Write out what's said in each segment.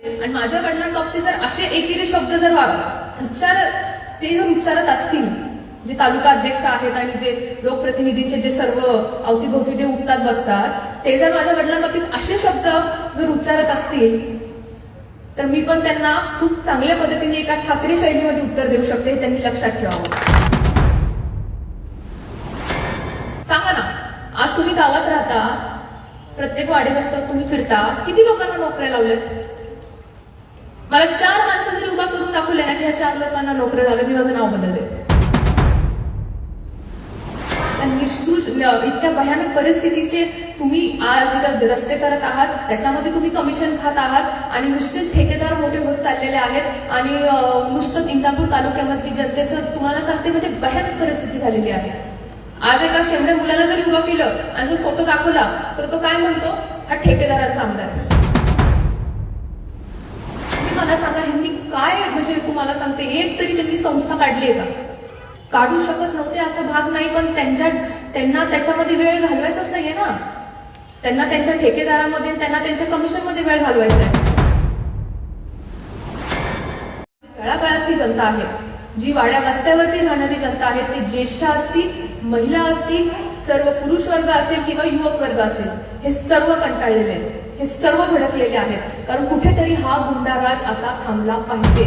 आणि माझ्या वडिलांबाबतीत जर असे एकेरी शब्द जर वाग उच्चार ते जर उच्चारत असतील जे तालुका अध्यक्ष आहेत आणि जे लोकप्रतिनिधींचे जे सर्व अवतीभोवती ते उठतात बसतात ते जर माझ्या वडिलांबाबतीत असे शब्द जर उच्चारत असतील तर मी पण त्यांना खूप चांगल्या पद्धतीने एका ठाकरे शैलीमध्ये उत्तर देऊ शकते हे त्यांनी लक्षात ठेवावं. सांगा ना आज तुम्ही गावात राहता प्रत्येक वाडी वस्त्यावर तुम्ही फिरता किती लोकांना नोकऱ्या लावल्यात? मला चार माणसं जरी उभा करून दाखवले ना की ह्या चार लोकांना नोकऱ्या झालं मी माझं नाव बदलते निष्कृष इतक्या भयानक परिस्थितीचे तुम्ही आज इथं रस्ते करत आहात त्याच्यामध्ये तुम्ही कमिशन खात आहात आणि नुसतेच ठेकेदार मोठे होत चाललेले आहेत आणि नुसतं इंदापूर तालुक्यामधली जनतेचं तुम्हाला सांगते म्हणजे भयानक परिस्थिती झालेली आहे. आज एका शेमड्या मुलाला जरी उभं केलं आणि जर फोटो दाखवला तर तो काय म्हणतो? हा ठेकेदाराचा आमदार. आहे. मला सांगा ह्यांनी काय म्हणजे तुम्हाला सांगते? एक तरी त्यांनी संस्था काढली आहे का? काढू शकत नव्हते असा भाग नाही पण त्यांच्या त्यांना त्याच्यामध्ये वेळ घालवायचाच नाहीये ना. त्यांना त्यांच्या ठेकेदारामध्ये त्यांना त्यांच्या कमिशनमध्ये वेळ घालवायचा आहे. तळागाळातली जनता आहे. जी वाड्या वस्त्यावरती राहणारी जनता आहे ती ज्येष्ठ असतील महिला असतील सर्व पुरुष वर्ग असेल किंवा युवक वर्ग असेल हे सर्व कंटाळलेले आहेत. हे सर्व भडकलेले आहेत. कारण कुठेतरी हा गुंडाराज आता थांबला पाहिजे.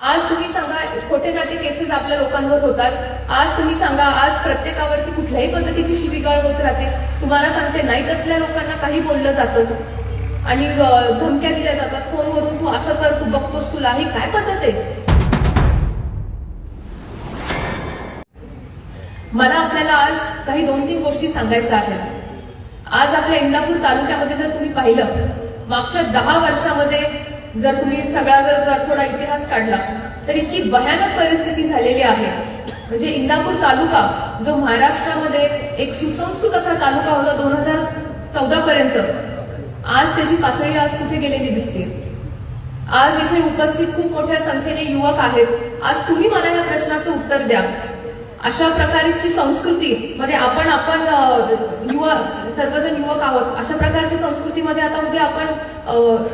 आज तुम्ही सांगा खोटे नाटे केसेस आपल्या लोकांवर होतात. आज तुम्ही सांगा आज प्रत्येकावरती कुठल्याही पद्धतीची शिवीगाळ होत राहते. तुम्हाला सांगते नाहीत असल्या लोकांना काही बोललं जातं. आणि धमक्या दिल्या जातात. फोनवरून तू असं कर तू बघतोस तुला. ही काय पद्धत आहे? मला आपल्याला आज काही दोन तीन गोष्टी सांगायच्या आहेत. आज आपल्या इंदापूर तालुक्यामध्ये जर तुम्ही पाहिलं मागच्या दहा वर्षामध्ये जर तुम्ही सगळा जर जर थोडा इतिहास काढला तर इतकी भयानक परिस्थिती झालेली आहे. म्हणजे इंदापूर तालुका जो महाराष्ट्रामध्ये एक सुसंस्कृत असा तालुका होता दोन हजार चौदा पर्यंत आज त्याची पातळी आज कुठे गेलेली दिसते? आज इथे उपस्थित खूप मोठ्या संख्येने युवक आहेत. आज तुम्ही मला या प्रश्नाचं उत्तर द्या. अशा प्रकारची संस्कृती मध्ये आपण आपण युवा सर्वजण युवक आहोत अशा प्रकारच्या संस्कृतीमध्ये आता उद्या आपण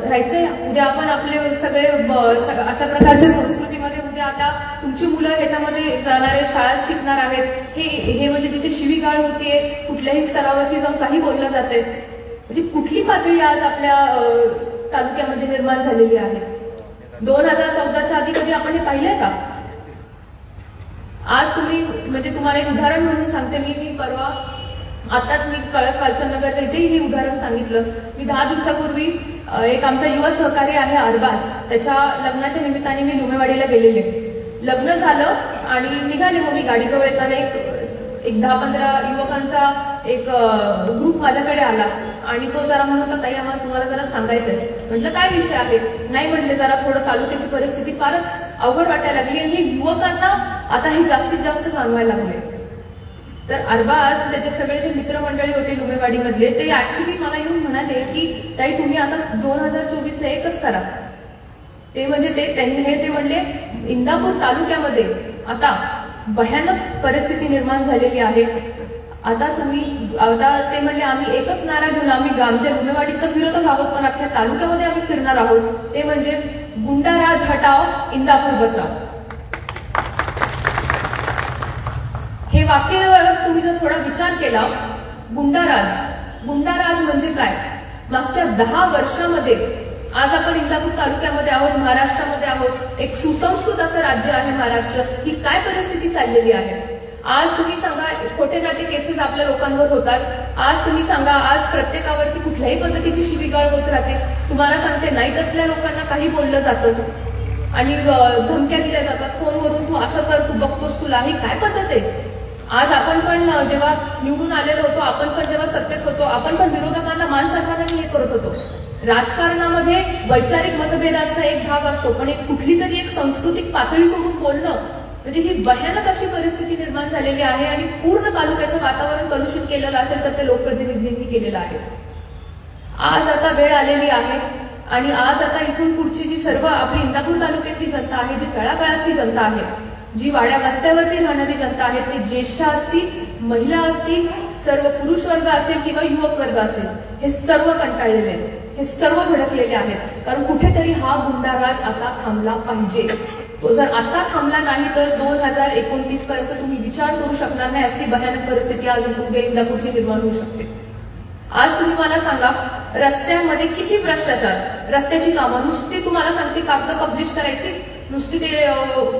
राहायचंय. उद्या आपण आपले सगळे अशा प्रकारच्या संस्कृतीमध्ये उद्या आता तुमची मुलं ह्याच्यामध्ये जाणारे शाळेत शिकणार आहेत. हे हे म्हणजे तिथे शिवीगाळ होतीये. कुठल्याही स्तरावरती जाऊन काही बोललं जाते म्हणजे कुठली पातळी आज आपल्या अ, तालुक्यामध्ये निर्माण झालेली आहे? दोन हजार चौदाच्या आधी कधी आपण हे पाहिलंय का? आज तुम्ही म्हणजे तुम्हाला एक उदाहरण म्हणून सांगते मी मी परवा आताच मी कळस वालचंदनगरच्या इथेही हे उदाहरण सांगितलं. मी दहा दिवसापूर्वी एक आमचा युवा सहकारी आहे अरबाज त्याच्या लग्नाच्या निमित्ताने मी लुमेवाडीला गेलेले. लग्न झालं आणि निघाले मग मी गाडीजवळ येताना एक एक दहा पंधरा युवकांचा एक ग्रुप माझ्याकडे आला. आणि तो जरा म्हणत होता ताई आम्हाला तुम्हाला जरा सांगायचंय. म्हटलं काय विषय आहे? नाही म्हटले जरा थोडं तालुक्याची परिस्थिती फारच अवघड वाटायला लागली आणि हे युवकांना आता हे जास्तीत जास्त जाणवायला लागले. तर अरबाज त्याचे सगळे जे मित्रमंडळी होते लुमेवाडीमधले ते ऍक्च्युली मला येऊन म्हणाले की ताई तुम्ही आता दोन हजार चोवीसला एकच करा. ते म्हणजे ते त्यांनी हे ते म्हणले इंदापूर तालुक्यामध्ये आता भयानक परिस्थिती निर्माण झालेली आहे. आता तुम्ही आता ते म्हणले आम्ही एकच नारा घेऊन आम्ही आमच्या गुन्हेवाडीत तर फिरतच आहोत पण अख्ख्या तालुक्यामध्ये आम्ही फिरणार आहोत. ते म्हणजे गुंडाराज हटाव इंदापूर बचाव हे वाक्यावर तुम्ही जर थोडा विचार केला गुंडाराज गुंडाराज म्हणजे काय? मागच्या दहा वर्षामध्ये आज आपण इंदापूर तालुक्यामध्ये आहोत महाराष्ट्रामध्ये आहोत एक सुसंस्कृत असं राज्य आहे महाराष्ट्र ही काय परिस्थिती चाललेली आहे? आज तुम्ही सांगा खोटे नाटे केसेस आपल्या लोकांवर होतात. आज तुम्ही सांगा आज प्रत्येकावरती कुठल्याही पद्धतीची शिवीगाळ होत राहते. तुम्हाला सांगते नाहीत तसल्या लोकांना काही बोललं जातं. आणि धमक्या दिल्या जातात. फोनवरून तू असं कर तू बघतोस तुला. ही काय पद्धत आहे? आज आपण पण जेव्हा निवडून आलेलो होतो आपण पण जेव्हा सत्तेत होतो आपण पण विरोधकांना मान सन्मानाने हे करत होतो. राजकारणामध्ये वैचारिक मतभेद असता एक भाग असतो पण एक कुठली तरी एक सांस्कृतिक पातळी सोडून बोलणं म्हणजे ही भयानक अशी परिस्थिती निर्माण झालेली आहे आणि पूर्ण तालुक्याचं वातावरण कलुषित केलेलं असेल तर ते लोकप्रतिनिधींनी केलेलं आहे. आज आता वेळ आलेली आहे आणि आज आता इथून पुढची जी सर्व आपली इंदापूर तालुक्यातली जनता आहे जी तळागाळातली जनता आहे जी वाड्या वस्त्यावरती राहणारी जनता आहे ती ज्येष्ठ असतील महिला असतील सर्व पुरुष वर्ग असेल किंवा युवक वर्ग असेल हे सर्व कंटाळलेले आहेत हे सर्व भडकलेले आहेत. कारण कुठेतरी हा गुंडाराज आता थांबला पाहिजे. तो जर आता थांबला नाही तर दोन हजार एकोणतीस पर्यंत तुम्ही विचार करू शकणार नाही असली भयानक परिस्थिती आज इंदापूरची निर्माण होऊ शकते. आज तुम्ही मला सांगा रस्त्यामध्ये किती भ्रष्टाचार रस्त्याची कामं नुसती तुम्हाला सांगते कागद पब्लिश करायची? नुसती ते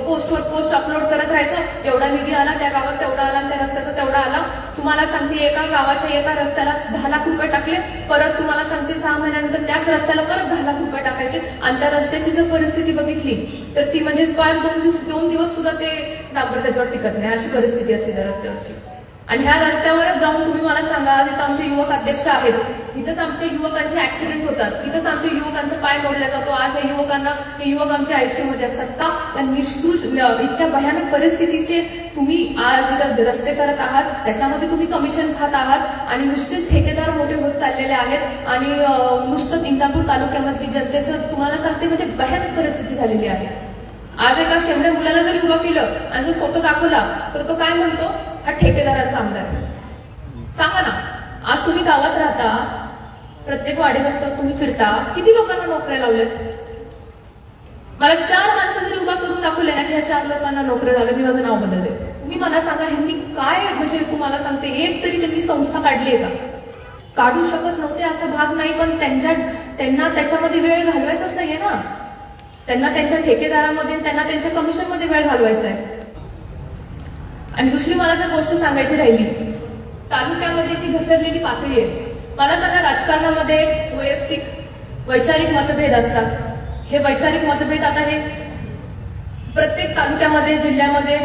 पोस्टवर पोस्ट अपलोड करत राहायचं. एवढा निधी आला त्या गावात तेवढा आला त्या रस्त्याचा तेवढा आला. तुम्हाला सांगते एका गावाच्या एका रस्त्याला दहा लाख रुपये टाकले. परत तुम्हाला सांगते सहा महिन्यानंतर त्याच रस्त्याला परत दहा लाख रुपये टाकायचे. आणि त्या रस्त्याची जर परिस्थिती बघितली तर ती म्हणजे पार दोन दिवस दोन दिवस सुद्धा ते डांबर त्याच्यावर टिकत नाही. अशी परिस्थिती असते त्या रस्त्यावरची. आणि ह्या रस्त्यावरच जाऊन तुम्ही मला सांगा तिथं आमचे युवक अध्यक्ष आहेत. तिथंच आमच्या युवकांचे ऍक्सिडेंट होतात. तिथंच आमच्या युवकांचा पाय मोडला जातो. आज या युवकांना हे युवक आमच्या आयुष्यामध्ये असतात का? निष्कृष इतक्या भयानक परिस्थितीचे तुम्ही आज इथं रस्ते करत आहात. त्याच्यामध्ये तुम्ही कमिशन खात आहात. आणि नुसतेच ठेकेदार मोठे होत चाललेले आहेत. आणि नुसतं इंदापूर तालुक्यामधली जनतेचं तुम्हाला सांगते म्हणजे भयानक परिस्थिती झालेली आहे. आज एका शेमड्या मुलाला जर उभं केलं आणि जर फोटो दाखवला तर तो काय म्हणतो? हा ठेकेदाराचा आमदार. सांगा ना आज तुम्ही गावात राहता प्रत्येक वाडी वाजता तुम्ही फिरता किती लोकांना नोकऱ्या लावल्यात? मला चार माणसं जरी उभा करून दाखवले ना की ह्या चार लोकांना नोकऱ्या झाल्या मी माझं नाव बदलते तुम्ही मला सांगा ह्यांनी काय म्हणजे तुम्हाला सांगते? एक तरी त्यांनी संस्था काढली आहे का? काढू शकत नव्हते असा भाग नाही पण त्यांच्या त्यांना त्याच्यामध्ये वेळ घालवायचाच नाहीये ना. त्यांना त्यांच्या ठेकेदारामध्ये त्यांना त्यांच्या कमिशनमध्ये वेळ घालवायचा आहे. आणि दुसरी मला जर गोष्ट सांगायची राहिली तालुक्यामध्ये जी घसरलेली पातळी आहे मला सांगा राजकारणामध्ये वैयक्तिक वैचारिक मतभेद असतात. हे वैचारिक मतभेद आता हे प्रत्येक तालुक्यामध्ये जिल्ह्यामध्ये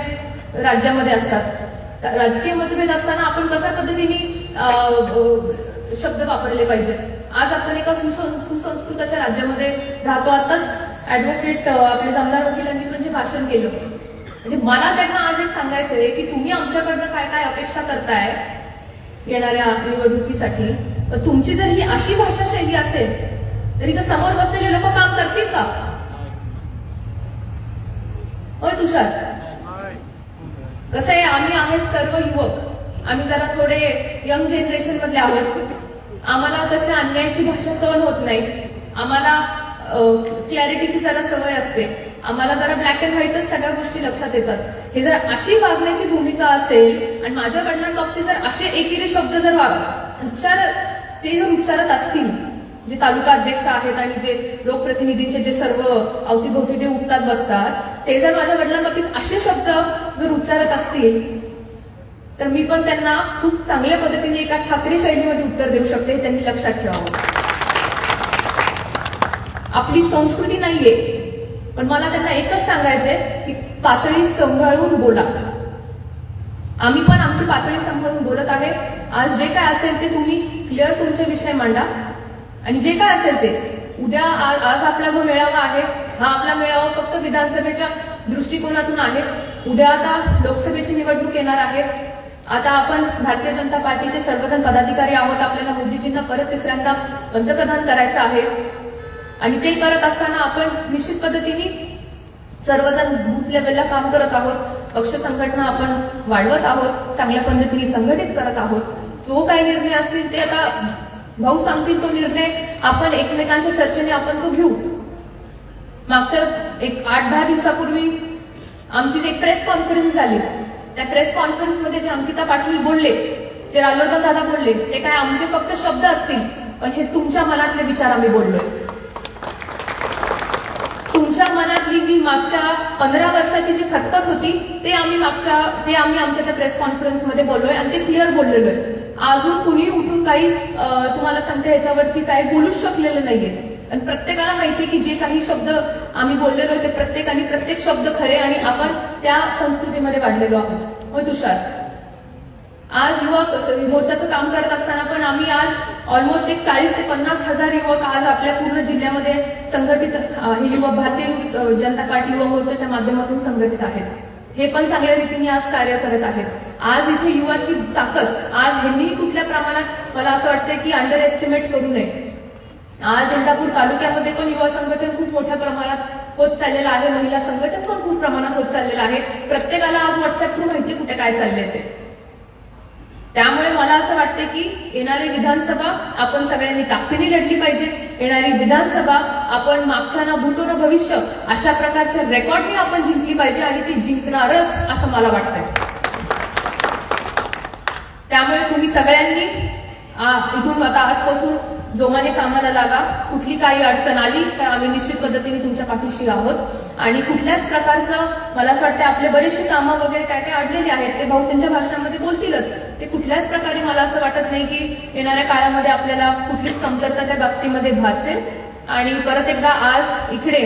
राज्यामध्ये असतात. राजकीय मतभेद असताना आपण कशा पद्धतीने शब्द वापरले पाहिजेत? आज आपण एका सुसं- सुसंस्कृताच्या राज्यामध्ये राहतो. आताच ऍडव्होकेट आपले जामदार वकिलांनी पण जे भाषण केलं. म्हणजे मला त्यांना आज एक सांगायचं आहे की तुम्ही आमच्याकडनं काय काय अपेक्षा करताय येणाऱ्या निवडणुकीसाठी? पण तुमची जर ही अशी भाषा शैली असेल तरी तर समोर बसलेले लोक काम करतील का? होय तुषार? कसं आहे आम्ही आहेत सर्व युवक. आम्ही जरा थोडे यंग जनरेशन मधले आहोत. आम्हाला कशा अन्यायाची भाषा सहन होत नाही. आम्हाला क्लॅरिटीची जरा सवय असते. आम्हाला जरा ब्लॅक अँड व्हाईटच सगळ्या गोष्टी लक्षात येतात. हे जर अशी वागण्याची भूमिका असेल आणि माझ्या वडिलांबाबतीत जर असे एकेरी शब्द जर वाग उच्चार ते जर उच्चारत असतील जे तालुका अध्यक्ष आहेत आणि जे लोकप्रतिनिधींचे जे सर्व अवतीभोवती ते उठतात बसतात ते जर माझ्या वडिलांबाबतीत असे शब्द जर उच्चारत असतील तर मी पण त्यांना खूप चांगल्या पद्धतीने एका ठाकरे शैलीमध्ये उत्तर देऊ शकते हे त्यांनी लक्षात ठेवावं. आपली संस्कृती नाहीये. पण मला त्यांना एकच सांगायचंय की पातळी सांभाळून बोला. आम्ही पण आमची पातळी सांभाळून बोलत आहे. आज जे काय असेल ते तुम्ही क्लिअर तुमचे विषय मांडा. आणि जे काय असेल ते. उद्या आज आज आपला जो मेळावा आहे हा आपला मेळावा फक्त विधानसभेच्या दृष्टिकोनातून आहे. उद्या आता लोकसभेची निवडणूक येणार आहे. आता आपण भारतीय जनता पार्टीचे सर्वजण पदाधिकारी आहोत. आपल्याला मोदीजींना परत तिसऱ्यांदा पंतप्रधान करायचं आहे. आणि ते करत असताना आपण निश्चित पद्धतीने सर्वजण बूथ लेवलला काम करत आहोत. पक्ष संघटना आपण वाढवत आहोत. चांगल्या पद्धतीने संघटित करत आहोत. जो काही निर्णय असतील ते आता भाऊ सांगतील तो निर्णय आपण एकमेकांच्या चर्चेने आपण तो घेऊ. मागच्या एक आठ दहा दिवसापूर्वी आमची एक प्रेस कॉन्फरन्स झाली त्या प्रेस कॉन्फरन्समध्ये जे अंकिता पाटील बोलले जे रालोडा दादा बोलले ते काय आमचे फक्त शब्द असतील पण हे तुमच्या मनातले विचार आम्ही बोललोय. तुमच्या जी मागच्या पंधरा वर्षाची जी खतखत होती ते आम्ही मागच्या ते आम्ही आमच्या त्या प्रेस कॉन्फरन्समध्ये बोललोय आणि ते क्लिअर बोललेलो आहे. अजून कुणी उठून काही तुम्हाला सांगते ह्याच्यावरती काही बोलूच शकलेलं नाहीये. आणि प्रत्येकाला माहितीये की जे काही शब्द आम्ही बोललेलो ते प्रत्येकाने प्रत्येक शब्द खरे आणि आपण त्या संस्कृतीमध्ये वाढलेलो आहोत. हो तुषार? आज युवक मोर्चाचं काम करत असताना पण आम्ही आज ऑलमोस्ट एक चाळीस ते पन्नास हजार युवक आज आपल्या पूर्ण जिल्ह्यामध्ये संघटित हे युवक भारतीय जनता पार्टी युवा मोर्चाच्या माध्यमातून संघटित आहेत. हे पण चांगल्या रीतीने आज कार्य करत आहेत. आज इथे युवाची ताकद आज ह्यांनीही कुठल्या प्रमाणात मला असं वाटतंय की अंडर एस्टिमेट करू नये. आज इंदापूर तालुक्यामध्ये पण युवा संघटन खूप मोठ्या प्रमाणात होत चाललेलं आहे. महिला संघटन पण खूप प्रमाणात होत चाललेलं आहे. प्रत्येकाला आज व्हॉट्सअप थ्रू माहिती कुठे काय चालले ते. त्यामुळे मला असं वाटतं की येणारी विधानसभा आपण सगळ्यांनी ताकदीने लढली पाहिजे. येणारी विधानसभा आपण मागच्या ना भूतो ना भविष्य अशा प्रकारच्या रेकॉर्डने आपण जिंकली पाहिजे आणि ती जिंकणारच असं मला वाटतंय. त्यामुळे तुम्ही सगळ्यांनी इथून आता आजपासून जोमाने कामाला लागा. कुठली काही अडचण आली तर आम्ही निश्चित पद्धतीने तुमच्या पाठीशी आहोत. आणि कुठल्याच प्रकारचं मला असं वाटतं आपले बरेचसे कामं वगैरे काय काय अडलेले आहेत ते भाऊ त्यांच्या भाषणामध्ये बोलतीलच. ते कुठल्याच प्रकारे मला असं वाटत नाही की येणाऱ्या काळामध्ये आपल्याला कुठलीच कमतरता त्या बाबतीमध्ये भासेल. आणि परत एकदा आज इकडे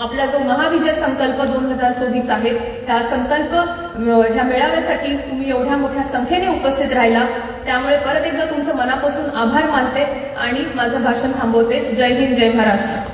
आपला जो महाविजय संकल्प दोन हजार चोवीस आहे त्या संकल्प ह्या मेळाव्यासाठी तुम्ही एवढ्या मोठ्या संख्येने उपस्थित राहिला. त्यामुळे परत एकदा तुमचं मनापासून आभार मानते आणि माझं भाषण थांबवते. जय हिंद जय महाराष्ट्र.